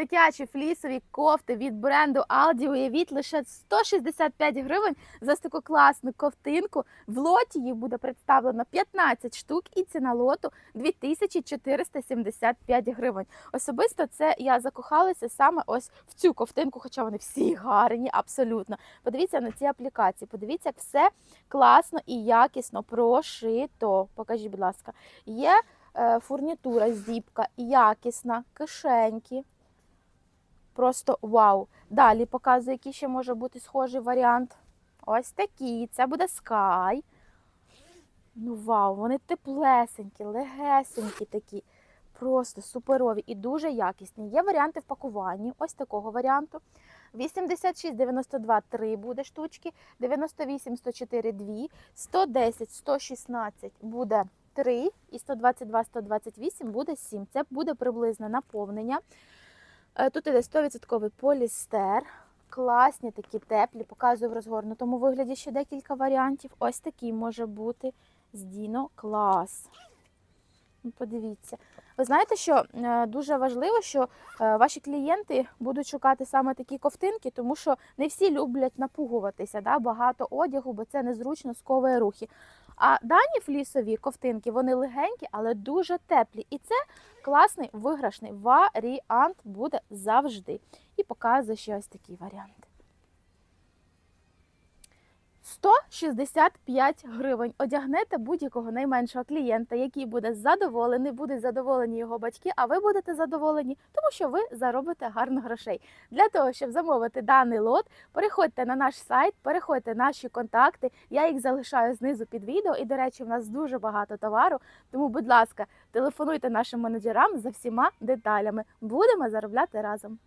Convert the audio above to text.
Дитячі флісові кофти від бренду Aldi, уявіть, лише 165 гривень за таку класну ковтинку. В лоті їх буде представлено 15 штук і ціна лоту 2475 гривень. Особисто це я закохалася саме ось в цю ковтинку, хоча вони всі гарні, абсолютно. Подивіться на ці аплікації, подивіться, як все класно і якісно прошито. Покажіть, будь ласка, є е, фурнітура, зіпка, якісна, кишеньки. Просто вау. Далі показую, який ще може бути схожий варіант. Ось такий. Це буде Sky. Ну вау, вони теплесенькі, легесенькі такі. Просто суперові і дуже якісні. Є варіанти в пакуванні, ось такого варіанту. 86, 92, 3 буде штучки, 98, 104, 2, 110, 116 буде 3 і 122, 128 буде 7. Це буде приблизне наповнення. Е, Тут іде 100% полістер. Класні такі теплі, показую в розгорнутому вигляді ще декілька варіантів. Ось такий може бути з Діно клас. Ну, Подивіться. Ви знаєте, що е, дуже важливо, що е, ваші клієнти будуть шукати саме такі ковтинки, тому що не всі люблять напугуватися, да? багато одягу, бо це незручно сковує рухи. А дані флісові ковтинки, вони легенькі, але дуже теплі. І це класний виграшний варіант буде завжди. І показую ще ось такий варіант. 165 гривень. Одягнете будь-якого найменшого клієнта, який буде задоволений, будуть задоволені його батьки, а ви будете задоволені, тому що ви заробите гарно грошей. Для того, щоб замовити даний лот, переходьте на наш сайт, переходьте наші контакти. Я їх залишаю знизу під відео. І, до речі, в нас дуже багато товару. Тому, будь ласка, телефонуйте нашим менеджерам за всіма деталями. Будемо заробляти разом.